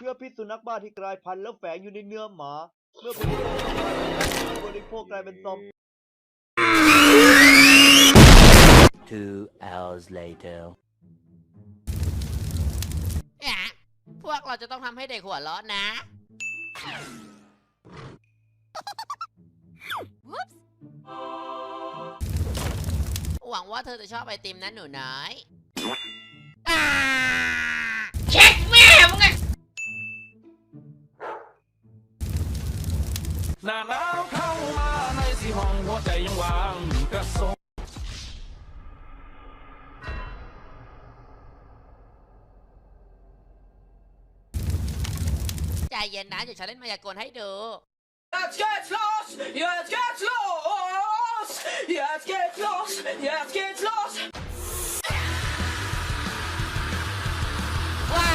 เชื้อพิษสุนัขบ้าที่กลายพันธุ์แล้วแฝงอยู่ในเนื้อหมา เมื่อบริโภคกลายเป็นซอม Two hours later. อะพวกเราจะต้องทำให้เด็กหัวเราะนะ หวังว่าเธอจะชอบไอติมนะหนูน้อย น้าหนาวเข้ามาในสีห้องหัวใจยังวางกระสงใจเย็นนะเดี๋ชันล่นมายากลให้ดู Let's get lost Let's get lost Let's get lost Let's get lost ว้า